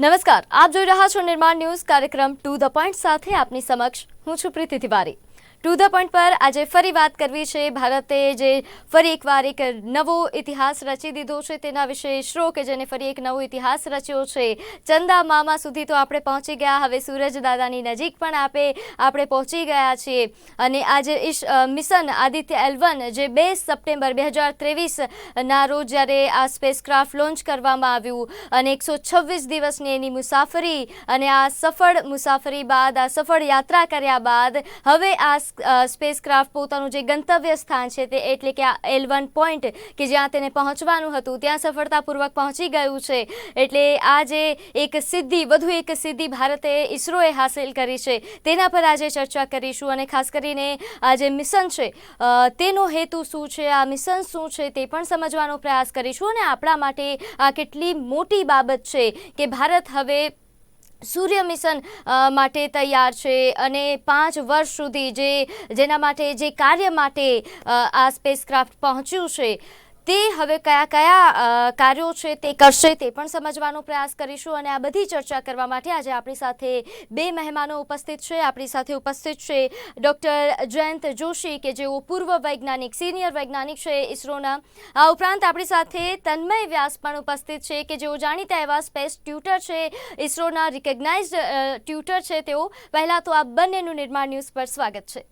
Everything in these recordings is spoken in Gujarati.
નમસ્કાર, આપ જોઈ રહ્યા છો નિર્માણ ન્યૂઝ કાર્યક્રમ ટુ ધ પોઈન્ટ સાથે આપની સમક્ષ. હું છું Preeti Tiwari. To the point પર આજે ફરી વાત કરવી છે. ભારતે જે ફરી એકવાર એક નવો ઇતિહાસ રચી દીધો છે તેના વિશે ઇસરો કે જેને ફરી એક નવો ઇતિહાસ રચ્યો છે. ચંદા મામા સુધી તો આપણે પહોંચી ગયા. હવે સૂરજ દાદાની નજીક પણ આપે આપણે પહોંચી ગયા છીએ. અને આજે ઇશ મિશન આદિત્ય એલવન જે બે સપ્ટેમ્બર બે હજાર ત્રેવીસના રોજ જ્યારે આ સ્પેસક્રાફ્ટ લોન્ચ કરવામાં આવ્યું અને એકસો છવ્વીસ દિવસની એની મુસાફરી અને આ સફળ મુસાફરી બાદ, આ સફળ યાત્રા કર્યા બાદ હવે આ સ્પેસક્રાફ્ટ પોતાનું જે ગંતવ્ય સ્થાન છે તે એટલે કે આ એલ વન પોઈન્ટ કે જ્યાં તેને પહોંચવાનું હતું, ત્યાં સફળતાપૂર્વક પહોંચી ગયું છે. એટલે આ જે એક સિદ્ધિ, વધુ એક સિદ્ધિ ભારતે ઇસરોએ હાંસિલ કરી છે, તેના પર આજે ચર્ચા કરીશું અને ખાસ કરીને આ જે મિશન છે તેનો હેતુ શું છે, આ મિશન શું છે તે પણ સમજવાનો પ્રયાસ કરીશું અને આપણા માટે આ કેટલી મોટી બાબત છે કે ભારત હવે સૂર્ય મિશન માટે તૈયાર છે અને પાંચ વર્ષ સુધી જે, જેના માટે, જે કાર્ય માટે આ સ્પેસક્રાફ્ટ પહોંચ્યું છે. તે હવે કયા કયા કાર્યો છે તે કરશે તે પણ સમજવાનો પ્રયાસ કરીશું અને આ બધી ચર્ચા કરવા માટે આજે આપણી સાથે બે મહેમાનો ઉપસ્થિત છે. આપણી સાથે ઉપસ્થિત છે ડૉક્ટર જયંત જોશી, કે જેઓ પૂર્વ વૈજ્ઞાનિક, સિનિયર વૈજ્ઞાનિક છે ઇસરોના. આ ઉપરાંત આપણી સાથે તન્મય વ્યાસ પણ ઉપસ્થિત છે, કે જેઓ જાણીતા એવા સ્પેસ ટ્યુટર છે, ઇસરોના રિકગ્નાઇઝડ ટ્યુટર છે તેઓ. પહેલાં તો આ બંનેનું નિર્માણ ન્યૂઝ પર સ્વાગત છે.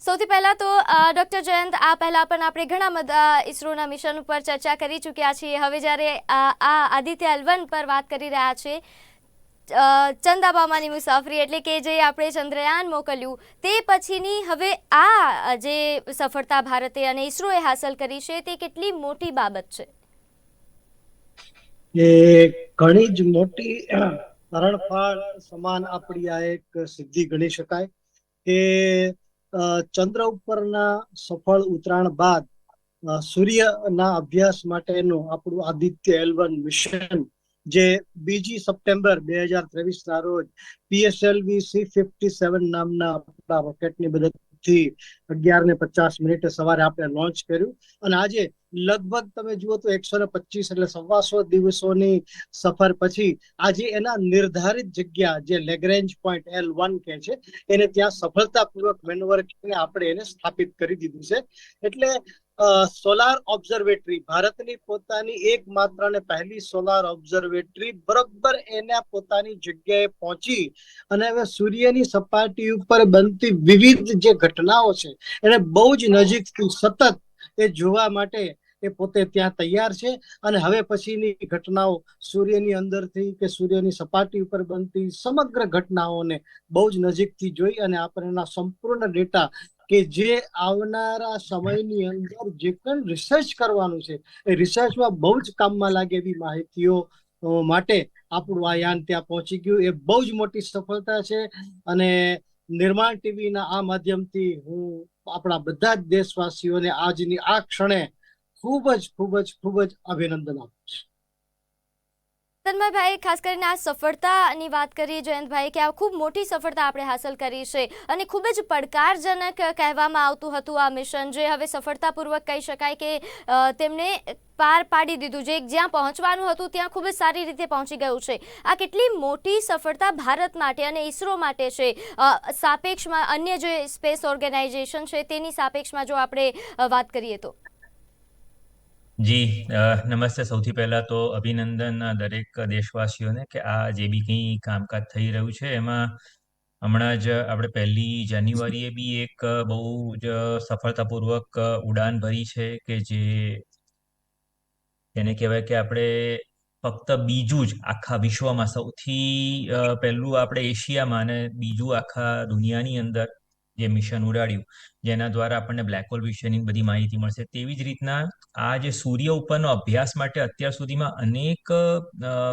સૌથી પહેલા તો ડૉક્ટર જયંત, આ પહેલા પણ આપણે ઘણા બધા ઇસરોના મિશન ઉપર ચર્ચા કરી ચૂક્યા છીએ. હવે જ્યારે આ આદિત્ય એલવન પર વાત કરી રહ્યા છે ચંદાબામાની મુસાફરી એટલે કે જે આપણે ચંદ્રયાન મોકલ્યું, તે પછીની હવે આ જે સફળતા ભારતે અને ઇસરોએ હાંસલ કરી છે, તે કેટલી મોટી બાબત છે? એ ઘણી જ મોટી તરણફાળ સમાન આપણી આ એક સિદ્ધિ ગણી શકાય કે ચંદ્ર ઉપરના સફળ ઉતરાણ બાદ સૂર્યના અભ્યાસ માટેનું આપણું આદિત્ય એલવન મિશન જે બીજી સપ્ટેમ્બર બે હજાર ત્રેવીસ ના રોજ પીએસએલવી સી ફિફ્ટી સેવન નામના આપણા રોકેટની મદદથી અગિયાર ને પચાસ મિનિટે સવારે આપણે લોન્ચ કર્યું. અને આજે લગભગ તમે જુઓ તો એકસો ને પચીસ એટલે સવાસો દિવસોની સફર પછી આજે એના નિર્ધારિત જગ્યા જે લેગ્રેન્જ પોઈન્ટ એલ વન કે છે, એને ત્યાં સફળતાપૂર્વક મેનોવર કરીને આપણે એને સ્થાપિત કરી દીધું છે. એટલે સોલાર ઓબ્ઝર્વેટરી ભારતની પોતાની એકમાત્ર અને પહેલી સોલાર ઓબ્ઝર્વેટરી બરોબર એના પોતાની જગ્યાએ પહોંચી અને હવે સૂર્યની સપાટી ઉપર બનતી વિવિધ જે ઘટનાઓ છે, એને બહુ જ નજીકથી સતત એ જોવા માટે એ પોતે ત્યાં તૈયાર છે અને હવે પછીની ઘટનાઓ સૂર્યની અંદરથી કે સૂર્યની સપાટી ઉપર બનતી સમગ્ર ઘટનાઓને બહુ જ નજીકથી જોઈ અને આપણે એના સંપૂર્ણ ડેટા કે જે આવનારા સમયની અંદર જે પણ રિસર્ચ કરવાનું છે, એ રિસર્ચમાં બહુ જ કામમાં લાગે એવી માહિતીઓ માટે આપણું આ યાન ત્યાં પહોંચી ગયું. એ બહુ જ મોટી સફળતા છે અને નિર્માણ ટીવીના આ માધ્યમથી હું આપણા બધા જ દેશવાસીઓને આજની આ ક્ષણે ખૂબ જ ખૂબ જ ખૂબ જ અભિનંદન આપું છું. તન્મયભાઈ ખાસ કરીને આ સફળતાની વાત કરીએ જયંતભાઈ કે આ ખૂબ મોટી સફળતા આપણે હાંસલ કરી છે અને ખૂબ જ પડકારજનક કહેવામાં આવતું હતું આ મિશન. જે હવે સફળતાપૂર્વક કહી શકાય કે તેમણે પાર પાડી દીધું જે જ્યાં પહોંચવાનું હતું, ત્યાં ખૂબ જ સારી રીતે પહોંચી ગયું છે. આ કેટલી મોટી સફળતા ભારત માટે અને ઇસરો માટે છે. સાપેક્ષમાં અન્ય જે સ્પેસ ઓર્ગેનાઇઝેશન છે, તેની સાપેક્ષમાં જો આપણે વાત કરીએ તો. જી નમસ્તે. સૌથી પહેલા તો અભિનંદન દરેક દેશવાસીઓને કે આ જે બી કંઈ કામકાજ થઈ રહ્યું છે એમાં હમણાં જ આપણે પહેલી જાન્યુઆરીએ બી એક બહુ જ સફળતાપૂર્વક અ, ઉડાન ભરી છે કે જે એને કહેવાય કે આપણે ફક્ત બીજું જ આખા વિશ્વમાં સૌથી પહેલું આપણે એશિયામાં અને બીજું આખા દુનિયાની અંદર જે મિશન ઉડાડ્યું, જેના દ્વારા આપણને બ્લેક હોલ વિશેની બધી માહિતી મળશે. તેવી જ રીતના આ જે સૂર્ય ઉપરનો અભ્યાસ માટે અત્યાર સુધીમાં અનેક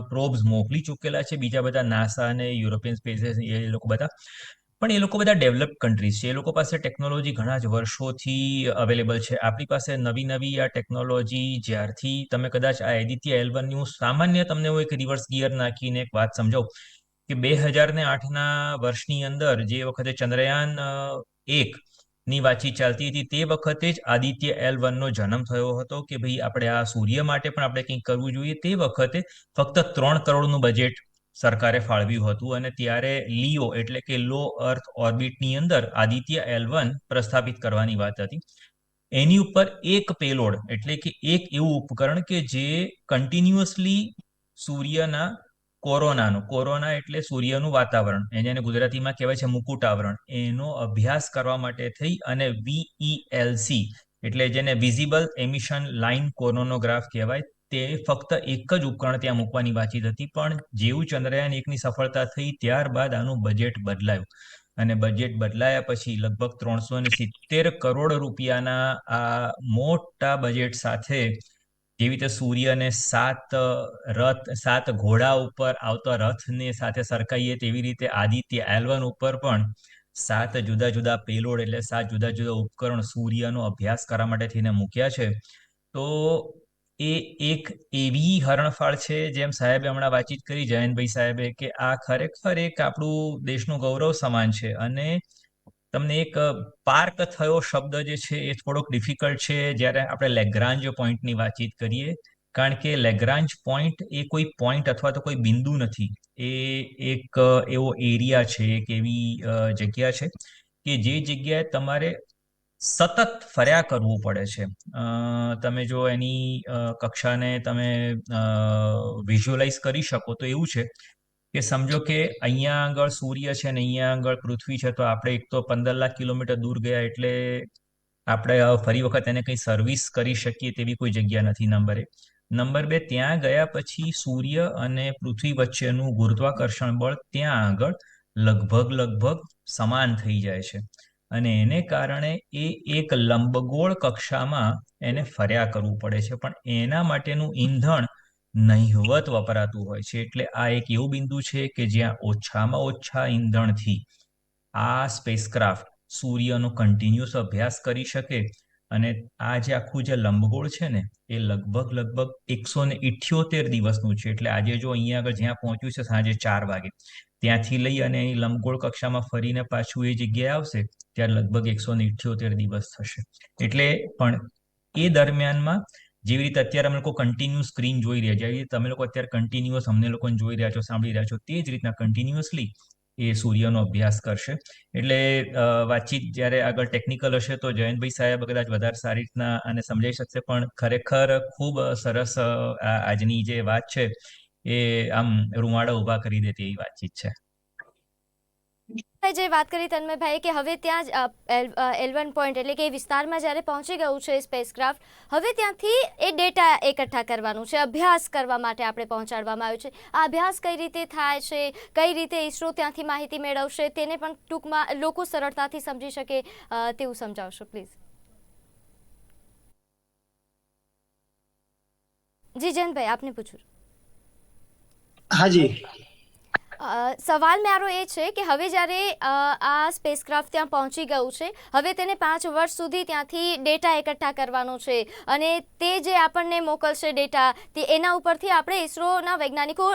પ્રોબ્સ મોકલી ચૂકેલા છે. બીજા બધા નાસા અને યુરોપિયન સ્પેસીસ એ લોકો બધા. પણ એ લોકો બધા ડેવલપ કન્ટ્રીઝ છે. એ લોકો પાસે ટેકનોલોજી ઘણા જ વર્ષોથી અવેલેબલ છે. આપણી પાસે નવી નવી આ ટેકનોલોજી જ્યારથી તમે કદાચ આ એદિત્ય એલવનનું સામાન્ય તમને હું એક રિવર્સ ગિયર નાખીને એક વાત સમજાવું. કે બે હજાર ને આઠના વર્ષની અંદર જે વખતે ચંદ્રયાન એક ની વાતચીત ચાલતી હતી, તે વખતે જ આદિત્ય એલ વનનો જન્મ થયો હતો કે ભાઈ આપણે આ સૂર્ય માટે પણ આપણે કંઈક કરવું જોઈએ. તે વખતે ફક્ત ત્રણ કરોડનું બજેટ સરકારે ફાળવ્યું હતું અને ત્યારે લિયો એટલે કે લો અર્થ ઓર્બિટની અંદર આદિત્ય એલ વન પ્રસ્થાપિત કરવાની વાત હતી. એની ઉપર એક પેલોડ એટલે કે એક એવું ઉપકરણ કે જે કન્ટિન્યુઅસલી સૂર્યના કોરોનાનો. કોરોના એટલે સૂર્યનું વાતાવરણ. એને ગુજરાતીમાં કહેવાય છે મુકુટ આવરણ એનો અભ્યાસ કરવા માટે થઈ અને વીઈએલસી એટલે જેને વિઝિબલ એમિશન લાઇન કોરોનોગ્રાફ કહેવાય, તે ફક્ત એક જ ઉપકરણ ત્યાં મૂકવાની વાતચીત હતી, પણ જેવું ચંદ્રયાન એકની સફળતા થઈ ત્યારબાદ આનું બજેટ બદલાયું. અને બજેટ બદલાયા પછી લગભગ ત્રણસો સિત્તેર કરોડ રૂપિયાના આ મોટા બજેટ સાથે જેવી રીતે સૂર્યને સાત રથ, સાત ઘોડા ઉપર આવતા રથને સાથે સરખાઈએ તેવી રીતે આદિત્ય એલવન ઉપર પણ સાત જુદા જુદા પેલોડ એટલે સાત જુદા જુદા ઉપકરણ સૂર્યનો અભ્યાસ કરવા માટે થઈને મૂક્યા છે. તો એ એક એવી હરણફાળ છે જેમ સાહેબે હમણાં વાતચીત કરી. જયંતભાઈ સાહેબે કે આ ખરેખર એક આપણું દેશનું ગૌરવ સમાન છે અને તમને એક પાર્ક થયો શબ્દ જે છે એ થોડોક ડિફિકલ્ટ છે. જ્યારે આપણે લેગ્રાન્જ પોઈન્ટની વાતચીત કરીએ, કારણ કે લેગ્રાન્જ પોઈન્ટ એ કોઈ પોઈન્ટ અથવા તો કોઈ બિંદુ નથી. એ એક એવો એરિયા છે, એક એવી જગ્યા છે કે જે જગ્યાએ તમારે સતત ફર્યા કરવું પડે છે. તમે જો એની કક્ષાને તમે વિઝ્યુઅલાઇઝ કરી શકો તો એવું છે કે સમજો કે અહીંયા આગળ સૂર્ય છે ને અહીંયા આગળ પૃથ્વી છે, તો આપણે એક તો પંદર લાખ કિલોમીટર દૂર ગયા એટલે આપણે ફરી વખત એને કંઈ સર્વિસ કરી શકીએ તેવી કોઈ જગ્યા નથી, નંબર એક. નંબર બે, ત્યાં ગયા પછી સૂર્ય અને પૃથ્વી વચ્ચેનું ગુરુત્વાકર્ષણ બળ ત્યાં આગળ લગભગ લગભગ સમાન થઈ જાય છે. અને એને કારણે એ એક લંબગોળ કક્ષામાં એને ફર્યા કરવું પડે છે. પણ એના માટેનું ઈંધણ નહિવત વપરાતું હોય છે. એટલે આ એક એવું બિંદુ છે કે જ્યાં ઓછામાં ઓછા ઈંધણથી આ સ્પેસક્રાફ્ટ સૂર્યનો કન્ટિન્યુઅસ અભ્યાસ કરી શકે અને આ જે આખું જે લંબગોળ છે ને, એ લગભગ લગભગ એકસો ને ઇઠ્યોતેર દિવસનું છે. એટલે આજે જો અહીંયા આગળ જ્યાં પહોંચ્યું છે સાંજે ચાર વાગે, ત્યાંથી લઈ અને અહીં લંબગોળ કક્ષામાં ફરીને પાછું એ જગ્યાએ આવશે ત્યારે લગભગ એકસો ને ઇઠ્યોતેર દિવસ થશે. એટલે પણ એ દરમિયાનમાં જેવી રીતે અત્યારે અમે લોકો કન્ટિન્યુ સ્ક્રીન જોઈ રહ્યા જેવી રીતે તમે લોકો અત્યારે કન્ટિન્યુઅસ અમને લોકોને જોઈ રહ્યા છો, સાંભળી રહ્યા છો, તે જ રીતના કન્ટિન્યુઅસલી એ સૂર્યનો અભ્યાસ કરશે. એટલે વાતચીત જ્યારે આગળ ટેકનિકલ હશે તો જયંતભાઈ સાહેબ કદાચ વધારે સારી રીતના અને સમજાઈ શકશે, પણ ખરેખર ખૂબ સરસ આજની જે વાત છે એ આમ રૂવાડા ઊભા કરી દે તેવી વાતચીત છે. જે વાત કરી તન્મયભાઈ કે હવે ત્યાં જ એલવન પોઈન્ટ એટલે કે એ વિસ્તારમાં જ્યારે પહોંચી ગયું છે સ્પેસક્રાફ્ટ હવે ત્યાંથી એ ડેટા એકઠા કરવાનું છે, અભ્યાસ કરવા માટે આપણે પહોંચાડવામાં આવ્યું છે. આ અભ્યાસ કઈ રીતે થાય છે, કઈ રીતે ઇસરો ત્યાંથી માહિતી મેળવશે, તેને પણ ટૂંકમાં લોકો સરળતાથી સમજી શકે તેવું સમજાવશો પ્લીઝ જી જયંતભાઈ આપને પૂછું હાજી. સવાલ મારો એ છે કે હવે જ્યારે આ સ્પેસક્રાફ્ટ ત્યાં પહોંચી ગયું છે, હવે તેને પાંચ વર્ષ સુધી ત્યાંથી ડેટા એકઠા કરવાનો છે અને તે જે આપણને મોકલશે ડેટા તે એના ઉપરથી આપણે ઇસરોના વૈજ્ઞાનિકો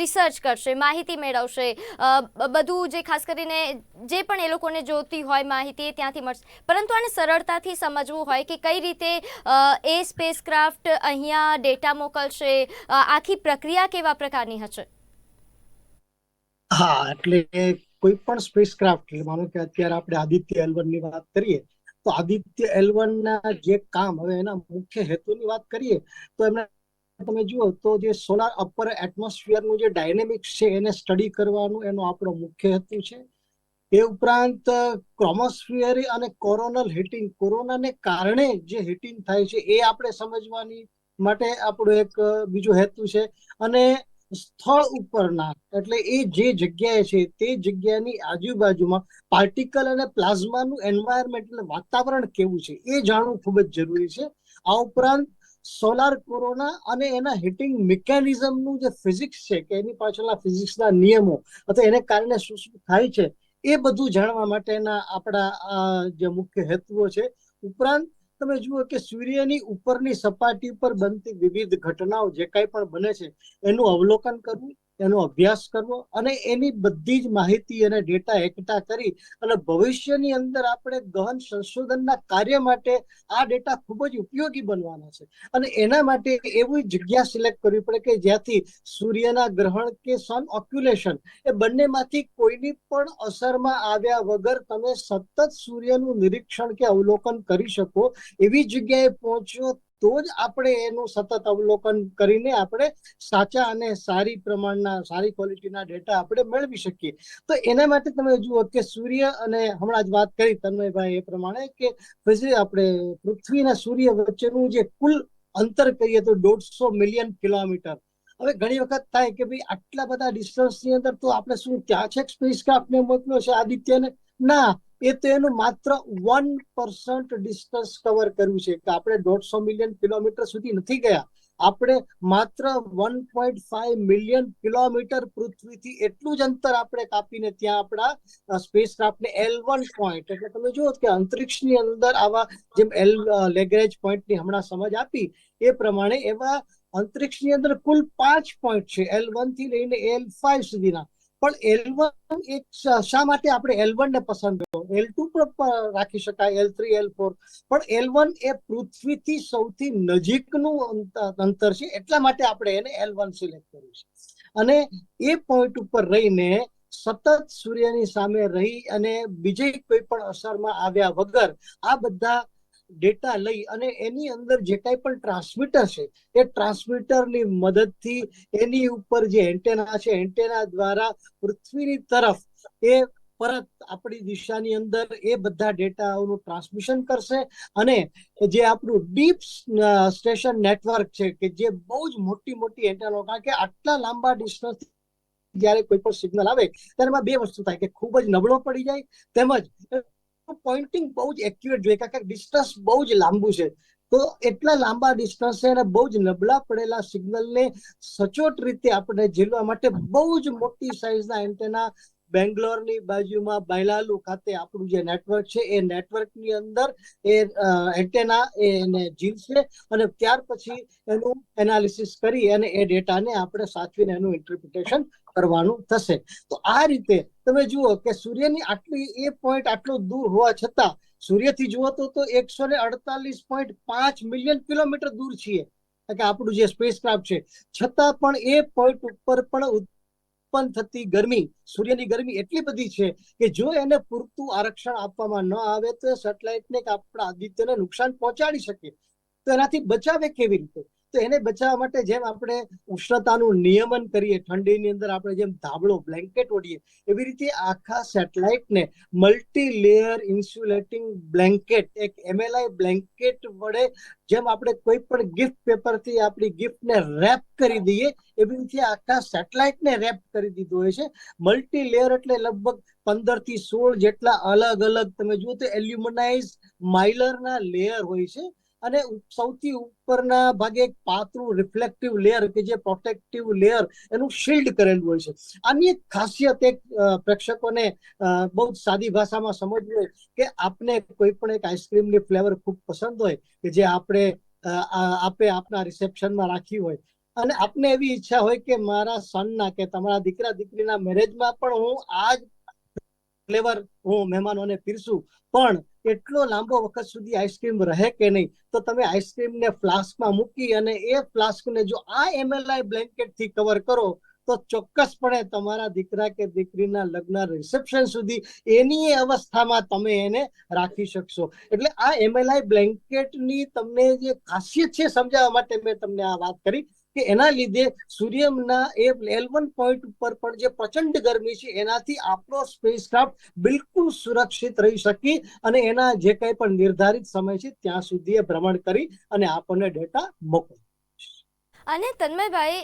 રિસર્ચ કરશે, માહિતી મેળવશે. બધું જે ખાસ કરીને જે પણ એ લોકોને જોતી હોય માહિતી એ ત્યાંથી મળશે. પરંતુ આને સરળતાથી સમજવું હોય કે કઈ રીતે એ સ્પેસક્રાફ્ટ અહીંયા ડેટા મોકલશે આખી પ્રક્રિયા કેવા પ્રકારની હશે? હા, એટલે કોઈ પણ સ્પેસક્રાફ્ટ એટલે માનો કે અત્યારે આપણે આદિત્ય એલવનની વાત કરીએ, તો આદિત્ય એલવન ના જે કામ, હવે એના મુખ્ય હેતુની વાત કરીએ, તો એમને તમે જુઓ તો જે સોલાર અપર એટમોસ્ફિયરનું જે ડાયનેમિક્સ છે, એને સ્ટડી કરવાનું એનો આપણો મુખ્ય હેતુ છે. એ ઉપરાંત ક્રોમોસ્ફિયર અને કોરોનલ હીટિંગ કોરોનાને કારણે જે હીટિંગ થાય છે, એ આપણે સમજવાની માટે આપણો એક બીજો હેતુ છે. અને સ્થળ ઉપરના, એટલે એ જે જગ્યાએ છે, તે જગ્યાની આજુબાજુમાં પાર્ટિકલ અને પ્લાઝમાનું એન્વાયરમેન્ટ એટલે વાતાવરણ કેવું છે, એ જાણવું ખૂબ જ જરૂરી છે. આ ઉપરાંત સોલાર કોરોના અને એના હિટિંગ મિકેનિઝમનું જે ફિઝિક્સ છે, કે એની પાછળના ફિઝિક્સના નિયમો અથવા એને કારણે શું શું થાય છે, એ બધું જાણવા માટેના આપણા જે મુખ્ય હેતુઓ છે. ઉપરાંત તમે જુઓ કે સૂર્યની ઉપરની સપાટી પર બનતી વિવિધ ઘટનાઓ જે કાંઈ પણ બને છે, એનું અવલોકન કરવું એનો અભ્યાસ કરવો અને એની બધી જ માહિતી અને ડેટા એકઠા કરી અને ભવિષ્યની અંદર આપણે ગહન સંશોધનના કાર્ય માટે આ ડેટા ખૂબ જ ઉપયોગી બનવાના છે. અને એના માટે એવી જગ્યા સિલેક્ટ કરવી પડે કે જ્યાંથી સૂર્યના ગ્રહણ કે સન ઓક્યુલેશન એ બંનેમાંથી કોઈની પણ અસરમાં આવ્યા વગર તમે સતત સૂર્યનું નિરીક્ષણ કે અવલોકન કરી શકો એવી જગ્યાએ પહોંચ્યો તો જ આપણે એનું સતત અવલોકન કરીને આપણે સાચા અને સારી પ્રમાણના, સારી ક્વોલિટીના ડેટા આપણે મેળવી શકીએ. તો એના માટે તમે જુઓ કે સૂર્ય અને હમણાં જ વાત કરી તન્મયભાઈ એ પ્રમાણે કે આપણે પૃથ્વીના સૂર્ય વચ્ચેનું જે કુલ અંતર કહીએ તો દોઢસો મિલિયન કિલોમીટર. હવે ઘણી વખત થાય કે ભાઈ આટલા બધા ડિસ્ટન્સની અંદર તો આપણે શું, ક્યાં છે સ્પેસ ક્રાફ્ટ ને મોકલ્યો છે આદિત્યને? ના, એ તો એનું માત્ર વન પર્સન્ટ ડિસ્ટન્સ કવર કર્યું છે કે આપણે દોઢસો મિલિયન કિલોમીટર સુધી નથી ગયા. આપણે માત્ર one point five million kilometre પૃથ્વીથી એટલું જ અંતર આપણે કાપીને ત્યાં આપણા સ્પેસ ક્રાફ્ટને એલ વન પોઈન્ટ એટલે તમે જુઓ કે અંતરિક્ષની અંદર આવા જેમ એલ લેગ્રેજ પોઈન્ટની હમણાં સમજ આપી, એ પ્રમાણે એવા અંતરિક્ષની અંદર કુલ પાંચ પોઈન્ટ છે એલ વનથી લઈને એલ ફાઈવ સુધીના. પણ એલ વન એક શા માટે આપણે એલ વન ને પસંદ કર્યો? એલ ટુ પણ રાખી શકાય એલ થ્રી એલ ફોર પણ એલ વન એ પૃથ્વીથી સૌથી નજીકનું અંતર છે, એટલા માટે આપણે એને એલ વન સિલેક્ટ કર્યું છે. અને એ પોઈન્ટ ઉપર રહીને સતત સૂર્યની સામે રહી અને બીજી કોઈ પણ અસરમાં આવ્યા વગર આ બધા ડેટા લઈ અને એની અંદર જે કાંઈ પણ ટ્રાન્સમીટર છે, એ ટ્રાન્સમીટરની મદદથી એની ઉપર જે એન્ટેના છે એન્ટેના દ્વારા પૃથ્વીની તરફ એ પરત આપણી દિશાની અંદર એ બધા ડેટાઓનું ટ્રાન્સમિશન કરશે અને જે આપણું ડીપ સ્ટેશન નેટવર્ક છે કે જે બહુ જ મોટી મોટી એન્ટેનો કારણ કે આટલા લાંબા ડિસ્ટન્સ જ્યારે કોઈ પણ સિગ્નલ આવે ત્યારે બે વસ્તુ થાય કે ખૂબ જ નબળો પડી જાય, તેમજ પોઇન્ટિંગ બહુ જ એક્યુરેટ જોઈએ, કારણ કે ડિસ્ટન્સ બહુ જ લાંબુ છે. તો એટલા લાંબા ડિસ્ટન્સ અને બહુ જ નબળા પડેલા સિગ્નલને સચોટ રીતે આપણે ઝીલવા માટે બહુ જ મોટી સાઇઝના એન્ટેના બેંગ્લોરની બાજુમાં બાયલાલુ ખાતે આપણું જે નેટવર્ક છે, એ નેટવર્કની અંદર એ એન્ટેના એને જીવશે અને ત્યાર પછી એનું એનાલિસિસ કરી અને એ ડેટાને આપણે સાચવીને એનું ઇન્ટરપ્રિટેશન કરવાનું થશે. તો આ રીતે તમે જુઓ કે સૂર્યની આટલી, એ પોઈન્ટ આટલો દૂર હોવા છતાં સૂર્યથી જુઓ તો તો એકસો ને અડતાલીસ પોઈન્ટ પાંચ મિલિયન કિલોમીટર દૂર છીએ. કે આપણું જે સ્પેસ ક્રાફ્ટ છે, છતાં પણ એ પોઈન્ટ ઉપર પણ ઉત્પન્ન થતી ગરમી, સૂર્યની ગરમી એટલી બધી છે કે જો એને પૂરતું આરક્ષણ આપવામાં ન આવે તો સેટેલાઇટને કે આપણા આદિત્યને નુકસાન પહોંચાડી શકે. તો એનાથી બચાવે કેવી રીતે? તો એને બચાવવા માટે જેમ આપણે ઉષ્ણતાનું નિયમન કરીએ, ઠંડીની અંદર આપણે જેમ ધાબળો બ્લેન્કેટ ઓઢીએ, એવી રીતે આખા સેટેલાઇટને મલ્ટી લેયર ઇન્સ્યુલેટિંગ બ્લેન્કેટ એક એમએલઆઈ બ્લેન્કેટ વડે જેમ આપણે કોઈ પણ ગિફ્ટ પેપરથી આપણી ગિફ્ટને રેપ કરી દઈએ, એવી રીતે આખા સેટેલાઇટને રેપ કરી દીધું હોય છે. મલ્ટી લેયર એટલે લગભગ પંદરથી સોળ જેટલા અલગ અલગ તમે જુઓ તો એલ્યુમનાઇઝ માઇલરના લેયર હોય છે. અને સૌથી ઉપરના ભાગે એક પાતળું રિફ્લેક્ટિવ લેયર કે જે પ્રોટેક્ટિવ લેયર એનું શિલ્ડ કરેલું હોય છે. આની એક ખાસિયત એક પ્રેક્ષકોને બહુ જ સાદી ભાષામાં સમજવું કે આપને કોઈ પણ એક આઈસ્ક્રીમની ફ્લેવર ખૂબ પસંદ હોય કે જે આપણે આપે આપના રિસેપ્શનમાં રાખી હોય. અને આપને એવી ઈચ્છા હોય કે મારા સનના કે તમારા દીકરા દીકરીના મેરેજમાં પણ હું આ જ ફ્લેવર હું મહેમાનોને પીરસું. પણ એટલો લાંબો વખત સુધી આઈસ્ક્રીમ રહે કે નહીં? તો તમે આઈસ્ક્રીમને ફ્લાસ્કમાં મૂકી અને એ ફ્લાસ્કને જો આ એમએલઆઈ બ્લેન્કેટથી કવર કરો, તો ચોક્કસપણે તમારા દીકરા કે દીકરીના લગ્ન રિસેપ્શન સુધી એની અવસ્થામાં તમે એને રાખી શકશો. એટલે આ એમએલઆઈ બ્લેન્કેટની તમને જે ખાસિયત છે સમજાવવા માટે મેં તમને આ વાત કરી. કે એના લીધે સૂર્યના એ એલ વન પોઈન્ટ ઉપર પણ જે પ્રચંડ ગરમી છે, એનાથી આપણો સ્પેસક્રાફ્ટ બિલકુલ સુરક્ષિત રહી શકી અને એના જે કંઈ પણ નિર્ધારિત સમય છે, ત્યાં સુધી એ ભ્રમણ કરી અને આપણને ડેટા મોકલે અને તન્મયભાઈ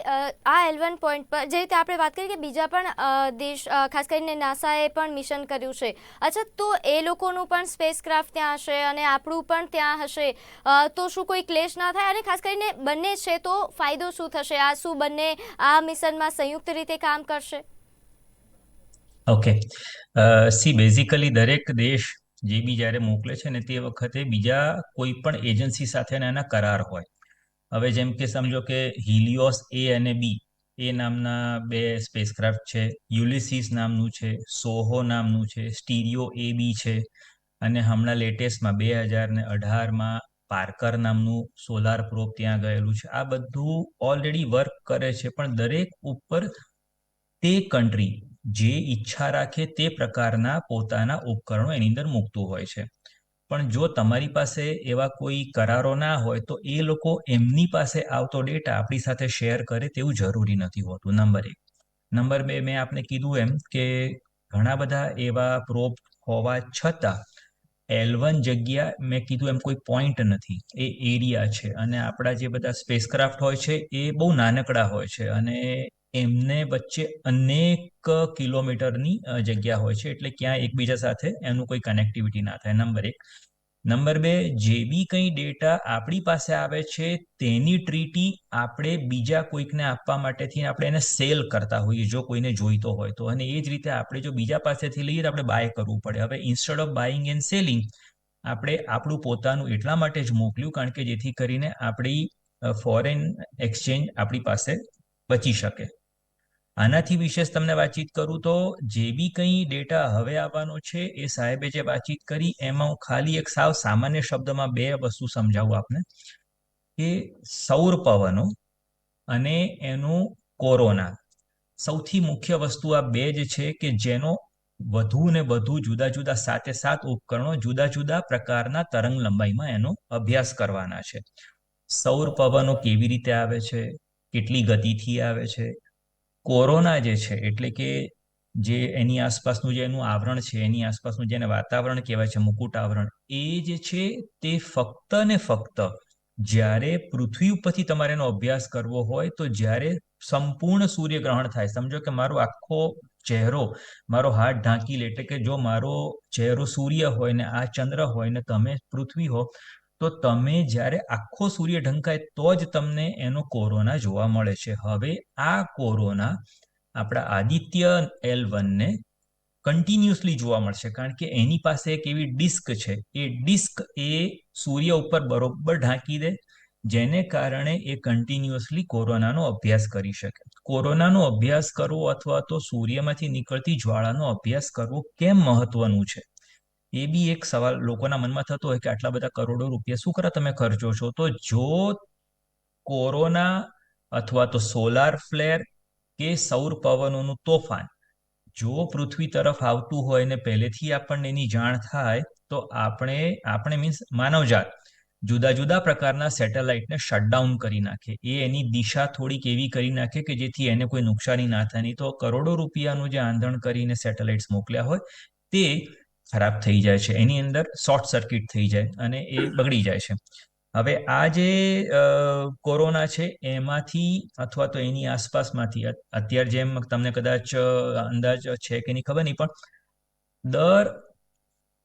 આ એલવન પોઈન્ટ પર જે રીતે આપણે વાત કરી કે બીજા પણ દેશ ખાસ કરીને નાસાએ પણ મિશન કર્યું છે. અચ્છા, તો એ લોકોનું પણ સ્પેસ ક્રાફ્ટ ત્યાં હશે અને આપણું પણ ત્યાં હશે. તો શું કોઈ ક્લેશ ના થાય? અને ખાસ કરીને બંને છે તો ફાયદો શું થશે? આ શું બંને આ મિશનમાં સંયુક્ત રીતે કામ કરશે? ઓકે સી બેઝિકલી દરેક દેશ જે બી જ્યારે મોકલે છે ને તે વખતે બીજા કોઈ પણ એજન્સી સાથેના એના કરાર હોય. હવે જેમ કે સમજો કે હિલિયોસ એ અને બી, એ નામના બે સ્પેસક્રાફ્ટ છે. યુલિસિસ નામનું છે, સોહો નામનું છે, સ્ટીરિયો એ બી છે. અને હમણાં લેટેસ્ટમાં બે હજાર ને અઢારમાં પાર્કર નામનું સોલાર પ્રોબ ત્યાં ગયેલું છે. આ બધું ઓલરેડી વર્ક કરે છે, પણ દરેક ઉપર તે કન્ટ્રી જે ઈચ્છા રાખે તે પ્રકારના પોતાના ઉપકરણો એની અંદર મૂકતું હોય છે. પણ જો તમારી પાસે એવા કોઈ કરારો ના હોય, તો એ લોકો એમની પાસે આવતો ડેટા આપણી સાથે શેર કરે તેવું જરૂરી નથી હોતું નંબર એક. નંબર બે, મેં આપને કીધું એમ કે ઘણા બધા એવા પ્રોબ હોવા છતાં એલવન જગ્યા મેં કીધું એમ કોઈ પોઈન્ટ નથી. એ એરિયા છે અને આપણા જે બધા સ્પેસક્રાફ્ટ હોય છે, એ બહુ નાનકડા હોય છે અને એમને વચ્ચે અનેક કિલોમીટરની જગ્યા હોય છે. એટલે ક્યાં એકબીજા સાથે એનું કોઈ કનેક્ટિવિટી ના થાય. નંબર એક. નંબર બે, જે બી કંઈ ડેટા આપણી પાસે આવે છે, તેની ટ્રીટી આપણે બીજા કોઈકને આપવા માટેથી આપણે એને સેલ કરતા હોઈએ, જો કોઈને જોઈતો હોય તો. અને એ જ રીતે આપણે જો બીજા પાસેથી લઈએ તો આપણે બાય કરવું પડે. હવે instead of buying and selling આપણે આપણું પોતાનું એટલા માટે જ મોકલ્યું, કારણ કે જેથી કરીને આપણી ફોરેન એક્સચેન્જ આપણી પાસે બચી શકે. આનાથી વિશેષ તમને વાતચીત કરું તો જે બી કંઈ ડેટા હવે આવવાનો છે એ સાહેબે જે વાતચીત કરી, એમાં હું ખાલી એક સાવ સામાન્ય શબ્દમાં બે વસ્તુ સમજાવું આપને, કે સૌર પવનો અને એનું કોરોના. સૌથી મુખ્ય વસ્તુ આ બે જ છે કે જેનો વધુ ને વધુ જુદા જુદા સાતે સાત ઉપકરણો જુદા જુદા પ્રકારના તરંગ લંબાઈમાં એનો અભ્યાસ કરવાના છે. સૌર પવનો કેવી રીતે આવે છે? કેટલી ગતિથી આવે છે? કોરોના જે છે, એટલે કે જે એની આસપાસનું જે એનું આવરણ છે, એની આસપાસનું જેને વાતાવરણ કહેવાય છે, મુકુટ આવરણ, એ જે છે તે ફક્ત ને ફક્ત જ્યારે પૃથ્વી ઉપરથી તમારે એનો અભ્યાસ કરવો હોય, તો જ્યારે સંપૂર્ણ સૂર્યગ્રહણ થાય, સમજો કે મારો આખો ચહેરો, મારો હાથ ઢાંકી લે, એટલે કે જો મારો ચહેરો સૂર્ય હોય ને આ ચંદ્ર હોય ને તમે પૃથ્વી હો તો તમે જ્યારે આખો સૂર્ય ઢંકાય તો જ તમને એનો કોરોના જોવા મળે છે. હવે આ કોરોના આપણા આદિત્ય એલ વનને કન્ટિન્યુઅસલી જોવા મળશે. કારણ કે એની પાસે એક એવી ડિસ્ક છે. એ ડિસ્ક એ સૂર્ય ઉપર બરોબર ઢાંકી દે, જેને કારણે એ કન્ટિન્યુઅસલી કોરોનાનો અભ્યાસ કરી શકે. કોરોનાનો અભ્યાસ કરવો અથવા તો સૂર્યમાંથી નીકળતી જ્વાળાનો અભ્યાસ કરવો કેમ મહત્વનું છે? એ બી એક સવાલ લોકોના મનમાં થતો હોય કે આટલા બધા કરોડો રૂપિયા શું કરા તમે ખર્ચો છો? તો જો કોરોના અથવા તો સોલાર ફ્લેર કે સૌર પવનોનું તોફાન જો પૃથ્વી તરફ આવતું હોય ને પહેલેથી આપણને એની જાણ થાય, તો આપણે આપણે મીન્સ માનવજાત જુદા જુદા પ્રકારના સેટેલાઇટને શટડાઉન કરી નાખે. એ એની દિશા થોડીક એવી કરી નાખે કે જેથી એને કોઈ નુકસાની ના થાય. નહીં તો કરોડો રૂપિયાનું જે આંધણ કરીને સેટેલાઇટ્સ મોકલ્યા હોય, તે ખરાબ થઈ જાય છે, એની અંદર શોર્ટ સર્કિટ થઈ જાય અને એ બગડી જાય છે. હવે આ જે કોરોના છે, એમાંથી અથવા તો એની આસપાસમાંથી, અત- અત્યારે જેમ તમને કદાચ અંદાજ છે કે નહીં ખબર નહીં, પણ દર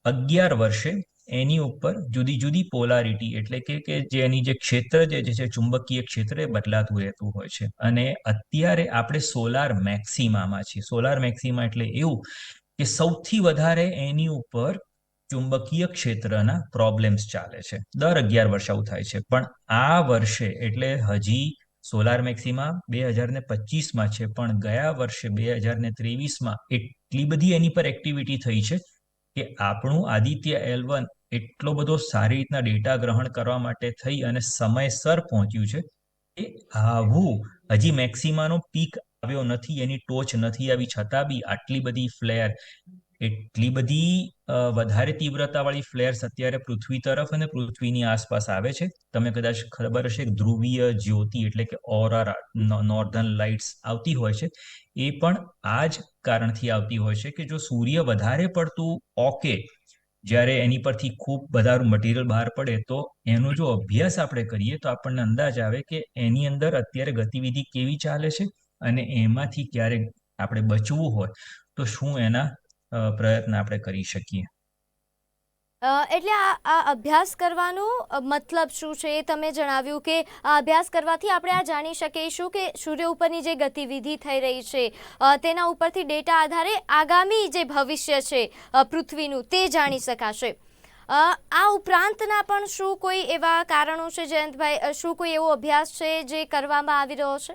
અગિયાર વર્ષે એની ઉપર જુદી જુદી પોલારિટી એટલે કે કે જે એની જે ક્ષેત્ર જે છે, ચુંબકીય ક્ષેત્ર એ બદલાતું રહેતું હોય છે. અને અત્યારે આપણે સોલાર મેક્સિમામાં છીએ. સોલાર મેક્સિમા એટલે એવું કે સૌથી વધારે એની ઉપર ચુંબકીય ક્ષેત્રના પ્રોબ્લેમ્સ ચાલે છે. દર અગિયાર વર્ષ આવું થાય છે. પણ આ વર્ષે, એટલે હજી સોલાર મેક્સિમા બે હજાર ને પચીસમાં છે, પણ ગયા વર્ષે બે હજાર ને ત્રેવીસમાં એટલી બધી એની પર એક્ટિવિટી થઈ છે કે આપણું આદિત્ય એલ વન એટલો બધો સારી રીતના ડેટા ગ્રહણ કરવા માટે થઈ અને સમયસર પહોંચ્યું છે કે આવું હજી મેક્સિમાનો પીક આવ્યો નથી, એની ટોચ નથી આવી છતાં બી આટલી બધી ફ્લેર, એટલી બધી વધારે તીવ્રતાવાળી ફ્લેર્સ અત્યારે પૃથ્વી તરફ અને પૃથ્વીની આસપાસ આવે છે. તમે કદાચ ખબર હશે ધ્રુવીય જ્યોતિ એટલે કે ઓરારા નોર્ધન લાઇટ્સ આવતી હોય છે. એ પણ આ જ કારણથી આવતી હોય છે કે જો સૂર્ય વધારે પડતું ઓકે, જ્યારે એની પરથી ખૂબ વધારું મટીરિયલ બહાર પડે, તો એનો જો અભ્યાસ આપણે કરીએ તો આપણને અંદાજ આવે કે એની અંદર અત્યારે ગતિવિધિ કેવી ચાલે છે. અને એમાંથી ક્યારેક આપણે બચવું હોય, તો શું એના પ્રયત્ન આપણે કરી શકીએ? એટલે આ આ અભ્યાસ કરવાનું મતલબ શું છે? એ તમે જણાવ્યું કે આ અભ્યાસ કરવાથી આપણે આ જાણી શકીશું કે સૂર્ય ઉપરની જે ગતિવિધિ થઈ રહી છે તેના ઉપરથી ડેટા આધારે આગામી જે ભવિષ્ય છે પૃથ્વીનું, તે જાણી શકાશે. આ ઉપરાંતના પણ શું કોઈ એવા કારણો છે, જયંતભાઈ? શું કોઈ એવો અભ્યાસ છે જે કરવામાં આવી રહ્યો છે?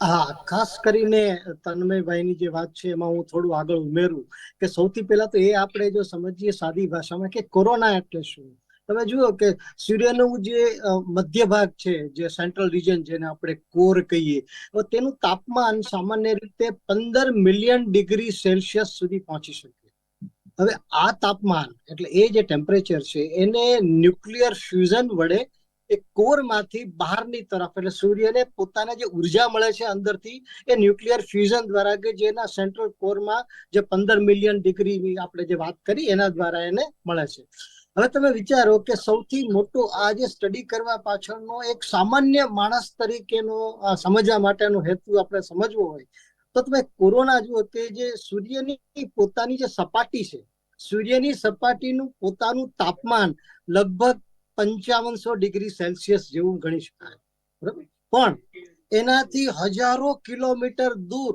હા, ખાસ કરીને તન્મયભાઈની જે વાત છે એમાં હું થોડું આગળ ઉમેરું કે સૌથી પહેલા તો એ આપણે જો સમજીએ સાદી ભાષામાં કે કોરોના એટલે શું? તમે જુઓ કે સૂર્યનું જે મધ્ય ભાગ છે, જે સેન્ટ્રલ રિજન જેને આપણે કોર કહીએ તેનું તાપમાન સામાન્ય રીતે પંદર મિલિયન ડિગ્રી સેલ્સિયસ સુધી પહોંચી શકે. હવે આ તાપમાન, એટલે એ જે ટેમ્પરેચર છે, એને ન્યુક્લિયર ફ્યુઝન વડે એ કોરમાંથી બહારની તરફ, એટલે સૂર્યને પોતાને જે ઊર્જા મળે છે અંદરથી, એ ન્યુક્લિયર ફ્યુઝન દ્વારા કે જેના સેન્ટ્રલ કોરમાં જે પંદર મિલિયન ડિગ્રીની આપણે જે વાત કરી, એના દ્વારા એને મળે છે. હવે તમે વિચારો કે સૌથી મોટો આ જે સ્ટડી કરવા પાછળનો એક સામાન્ય માણસ તરીકેનો સમજવા માટેનો હેતુ આપણે સમજવો હોય, તો તમે કોરોના જુઓ તે જે સૂર્યની પોતાની જે સપાટી છે, સૂર્યની સપાટીનું પોતાનું તાપમાન લગભગ પંચાવનસો ડિગ્રી સેલ્સિયસ જેવું ગણી શકાય બરાબર? પણ એનાથી હજારો કિલોમીટર દૂર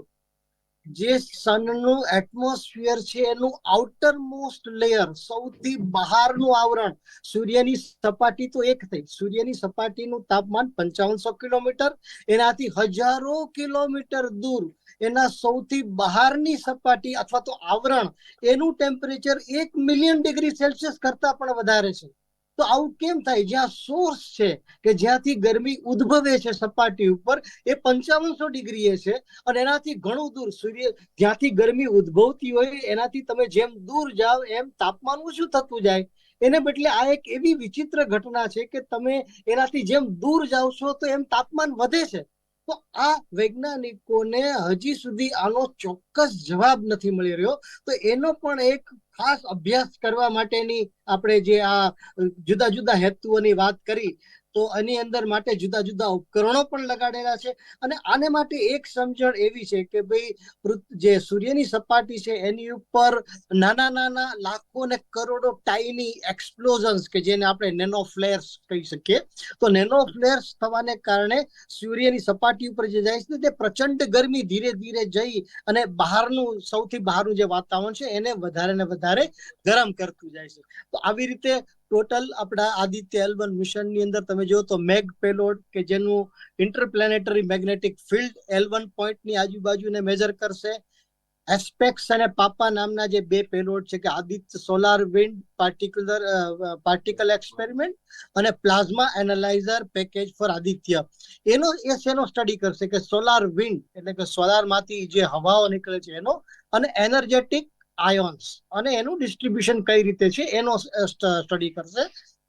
જે સનનું એટમોસ્ફિયર છે એનું આઉટર મોસ્ટ લેયર, સૌથી બહારનું આવરણ, સૂર્યની સપાટી તો એક થઈ. સૂર્યની સપાટીનું તાપમાન પંચાવનસો કિલોમીટર, એનાથી હજારો કિલોમીટર દૂર એના સૌથી બહારની સપાટી અથવા તો આવરણ, એનું ટેમ્પરેચર એક મિલિયન ડિગ્રી સેલ્સિયસ કરતા પણ વધારે છે. તો આવું કેમ થાય? જ્યાં સોર્સ છે કે જ્યાંથી ગરમી ઉદ્ભવે છે સપાટી ઉપર, એ પંચાવનસો ડિગ્રીએ છે અને એનાથી ઘણું દૂર સૂર્ય, જ્યાંથી ગરમી ઉદ્ભવતી હોય, એનાથી તમે જેમ દૂર જાઓ એમ તાપમાન ઓછું થતું જાય. એને બદલે આ એક એવી વિચિત્ર ઘટના છે કે તમે એનાથી જેમ દૂર જાઓ છો, તો એમ તાપમાન વધે છે. તો આ વૈજ્ઞાનિકોને હજી સુધી આનો ચોક્કસ જવાબ નથી મળી રહ્યો. તો એનો પણ એક ખાસ અભ્યાસ કરવા માટેની આપણે જે આ જુદા જુદા હેતુઓની વાત કરી તો એની અંદર માટે જુદા જુદા ઉપકરણો પણ લગાડેલા છે. અને આને માટે એક સમજણ એવી છે કે ભાઈ જે સૂર્યની સપાટી છે, એની ઉપર નાના નાના લાખો ને કરોડો ટાઈની એક્સપ્લોઝન્સ કે જેને આપણે નેનો ફ્લેર્સ કહી શકીએ. તો નેનો ફ્લેર્સ થવાને કારણે સૂર્યની સપાટી ઉપર જે જાય છે તે પ્રચંડ ગરમી ધીરે ધીરે જઈ અને બહારનું, સૌથી બહારનું જે વાતાવરણ છે એને વધારે ને વધારે ગરમ કરતું જાય છે. તો આવી રીતે ટોટલ આપણા આદિત્ય એલ્બન મિશનની અંદર તમે જો તો મેગ પેલોડ કે જેનું interplanetary magnetic field L one પોઈન્ટની આજુબાજુને મેજર કરશે. એસ્પેક્સ અને પાપા નામના જે બે પેલોડ છે કે Aditya solar wind particular particle experiment અને plasma analyser package for Aditya. એનો, એ શેનો સ્ટડી કરશે કે સોલાર વિન્ડ એટલે કે સોલારમાંથી જે હવાઓ નીકળે છે એનો અને એનર્જેટિક આયોન્સ અને એનું ડિસ્ટ્રીબ્યુશન કઈ રીતે છે એનો સ્ટડી કરશે.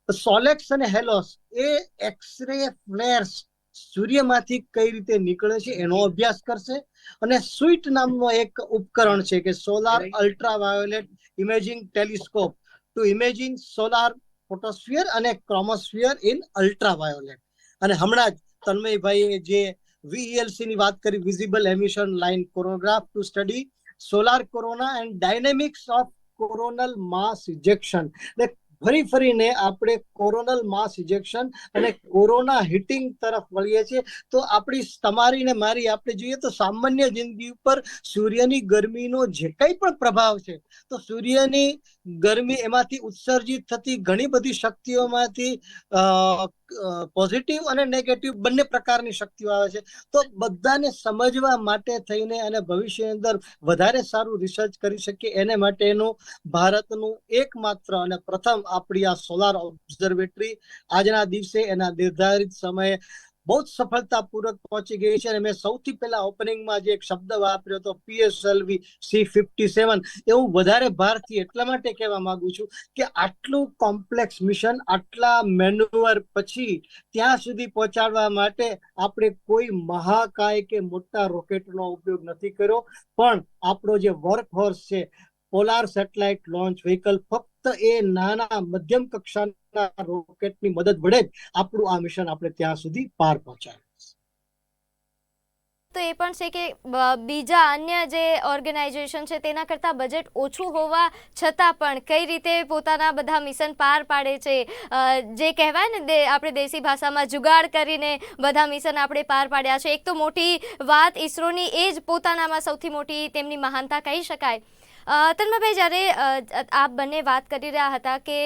સોલેક્સ અને હેલોસ એ એક્સરે ફ્લેર્સ સૂર્યમાંથી કઈ રીતે નીકળે છે એનો અભ્યાસ કરશે. અને સ્વીટ નામનો એક ઉપકરણ છે કે solar ultraviolet imaging telescope to imaging solar photosphere અને ક્રોમોસ્ફિયર ઇન અલ્ટ્રાવાયોલેટ અને હમણાં જ તન્મયભાઈએ જે વીઈએલસી ની વાત કરી visible emission line coronagraph to study solar corona and dynamics of coronal mass ejection ફરી ફરીને આપણે કોરોનલ માસ ઇજેક્શન અને કોરોના હિટિંગ તરફ વળીએ છીએ. તો આપણી તમારી ને મારી આપણે જોઈએ તો સામાન્ય જિંદગી ઉપર સૂર્યની ગરમીનો જે કંઈ પણ પ્રભાવ છે, તો સૂર્યની ગરમી એમાંથી ઉત્સર્જિત થતી ઘણી બધી શક્તિઓમાંથી પોઝિટિવ અને નેગેટિવ બંને પ્રકારની શક્તિઓ આવે છે. તો બધાને સમજવા માટે થઈને અને ભવિષ્યની અંદર વધારે સારું રિસર્ચ કરી શકીએ, એને માટેનું ભારતનું એકમાત્ર અને પ્રથમ આપણી આ સોલાર ઓબ્ઝર્વેટરી આજના દિવસે એના નિર્ધારિત સમયે બહુ જ સફળતાપૂર્વક પહોંચી ગઈ છે અને મેં સૌથી પહેલા ઓપનિંગમાં જે એક શબ્દ વાપર્યો હતો પીએસએલવી સી ફિફ્ટી સેવન એ હું વધારે ભારથી એટલા માટે કહેવા માંગુ છું કે આટલું કોમ્પ્લેક્સ મિશન આટલા મેન્યુઅર પછી ત્યાં સુધી પહોંચાડવા માટે આપણે કોઈ મહાકાય કે મોટા રોકેટનો ઉપયોગ નથી કર્યો. પણ આપણો જે વર્ક હોર્સ છે પોલાર સેટેલાઇટ લોન્ચ વ્હીકલ ફક્ત એ નાના મધ્યમ કક્ષાના રોકેટની મદદ વડે જ આપણું આ મિશન આપણે ત્યાં સુધી પાર પહોંચાડ્યું તો એ પણ છે કે બીજા અન્ય જે ઓર્ગેનાઇઝેશન છે તેના કરતાં બજેટ ઓછું હોવા છતાં પણ કઈ રીતે પોતાના બધા મિશન પાર પાડે છે જે કહેવાય ને આપણે દેશી ભાષામાં જુગાડ કરીને બધા મિશન આપણે પાર પાડ્યા છે. એક તો મોટી વાત ઈસરોની એ જ પોતાનામાં સૌથી મોટી તેમની મહાનતા કહી શકાય. તન્મભાઈ જ્યારે આપ બંને વાત કરી રહ્યા હતા કે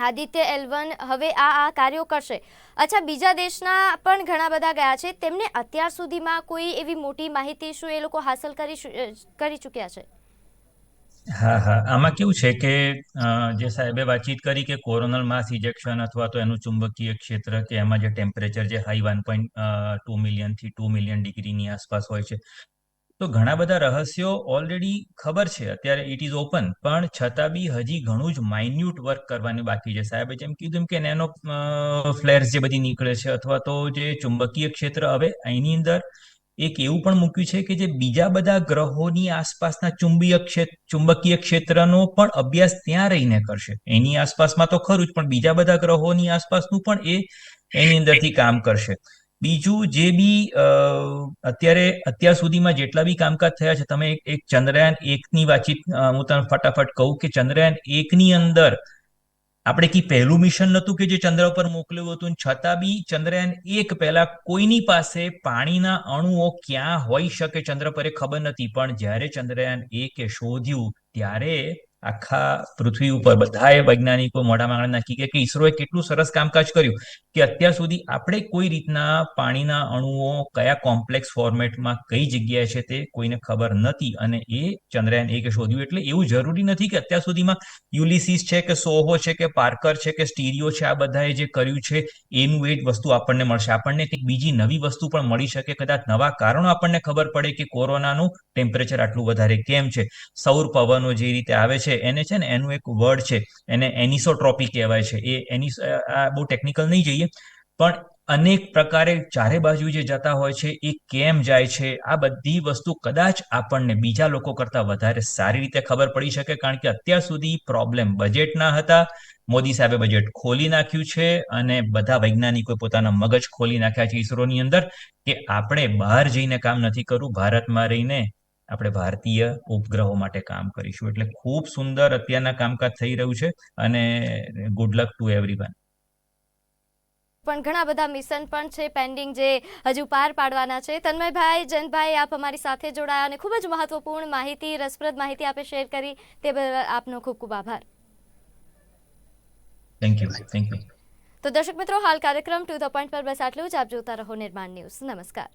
આદિત્ય એલવન હવે આ આ કાર્યો કરશે. અચ્છા, બીજા દેશના પણ ઘણા બધા ગયા છે. તેમને અત્યાર સુધીમાં કોઈ એવી મોટી માહિતી શું એ લોકો હાંસલ કરી કરી ચૂક્યા છે? હા હા. આમાં કેવું છે કે જે સાહેબે વાતચીત કરી કે કોરોનલ માસ ઇજેક્શન અથવા તો એનું ચુંબકીય ક્ષેત્ર કે એમાં જે ટેમ્પરેચર જે હાઈ વન પોઈન્ટ ટુ મિલિયનથી ટુ મિલિયન ડિગ્રીની આસપાસ હોય છે. તો ઘણા બધા રહસ્યો ઓલરેડી ખબર છે. અત્યારે ઇટ ઇઝ ઓપન પણ છતાં બી હજી ઘણું જ માઇન્યુટ વર્ક કરવાનું બાકી છે. સાહેબે જેમ કીધું કે નેનો ફ્લેર્સ જે બધી નીકળે છે અથવા તો જે ચુંબકીય ક્ષેત્ર હવે એની અંદર એક એવું પણ મૂક્યું છે કે જે બીજા બધા ગ્રહોની આસપાસના ચુંબકીય ક્ષેત્ર ચુંબકીય ક્ષેત્રનો પણ અભ્યાસ ત્યાં રહીને કરશે. એની આસપાસમાં તો ખરું જ, પણ બીજા બધા ગ્રહોની આસપાસનું પણ એ એની અંદરથી કામ કરશે. બીજું જે બી અત્યારે, અત્યાર સુધીમાં જેટલા બી કામકાજ થયા છે, તમે એક ચંદ્રયાન એકની વાતચીત હું તમને ફટાફટ કહું કે ચંદ્રયાન એકની અંદર આપણે કી પહેલું મિશન નહોતું કે જે ચંદ્ર પર મોકલ્યું હતું, છતાં બી ચંદ્રયાન એક પહેલા કોઈની પાસે પાણીના અણુઓ ક્યાં હોઈ શકે ચંદ્ર પર એ ખબર નથી. પણ જ્યારે ચંદ્રયાન એકે શોધ્યું, ત્યારે આખા પૃથ્વી ઉપર બધાએ વૈજ્ઞાનિકો મોઢા માંગણા નાખી કે ઈસરોએ કેટલું સરસ કામકાજ કર્યું કે અત્યાર સુધી આપણે કોઈ રીતના પાણીના અણુઓ કયા કોમ્પ્લેક્સ ફોર્મેટમાં કઈ જગ્યાએ છે તે કોઈને ખબર નથી અને એ ચંદ્રયાન એક શોધ્યું. એટલે એવું જરૂરી નથી કે અત્યાર સુધીમાં યુલિસિસ છે કે સોહો છે કે પાર્કર છે કે સ્ટીરિયો છે આ બધાએ જે કર્યું છે એનું એ જ વસ્તુ આપણને મળશે. આપણને કંઈક બીજી નવી વસ્તુ પણ મળી શકે. કદાચ નવા કારણો આપણને ખબર પડે કે કોરોનાનું ટેમ્પરેચર આટલું વધારે કેમ છે? સૌર પવનો જે રીતે આવે છે, એને છે ને એનું એક વર્ડ છે, એને એનિસોટ્રોપી કહેવાય છે. એ એની આ બહુ ટેકનિકલ નહીં જઈએ, પણ અનેક પ્રકારે ચારે બાજુ જે જતા હોય છે, એ કેમ જાય છે, આ બધી વસ્તુ કદાચ આપણને બીજા લોકો કરતા વધારે સારી રીતે ખબર પડી શકે, કારણ કે અત્યાર સુધી પ્રોબ્લેમ બજેટના હતા. મોદી સાહેબે બજેટ ખોલી નાખ્યું છે અને બધા વૈજ્ઞાનિકોએ પોતાના મગજ ખોલી નાખ્યા છે ઈસરોની અંદર કે આપણે બહાર જઈને કામ નથી કરવું, ભારતમાં રહીને આપણે ભારતીય ઉપગ્રહો માટે કામ કરીશું. એટલે ખૂબ સુંદર અત્યારના કામકાજ થઈ રહ્યું છે અને ગુડ લક ટુ એવરીવન પણ ઘણા બધા મિશન પણ છે પેન્ડિંગ જે હજુ પાર પાડવાના છે. તન્મયભાઈ જયંતભાઈ આપ અમારી સાથે જોડાયા અને ખૂબ જ મહત્વપૂર્ણ માહિતી રસપ્રદ માહિતી આપે શેર કરી. તે બદલ આપનો ખૂબ ખૂબ આભાર. થેન્ક યુ થેન્ક યુ તો દર્શક મિત્રો હાલ કાર્યક્રમ ટુ ધ પોઈન્ટ પર બસ આટલું જ. આપ જોતા રહો નિર્માણ ન્યૂઝ. નમસ્કાર.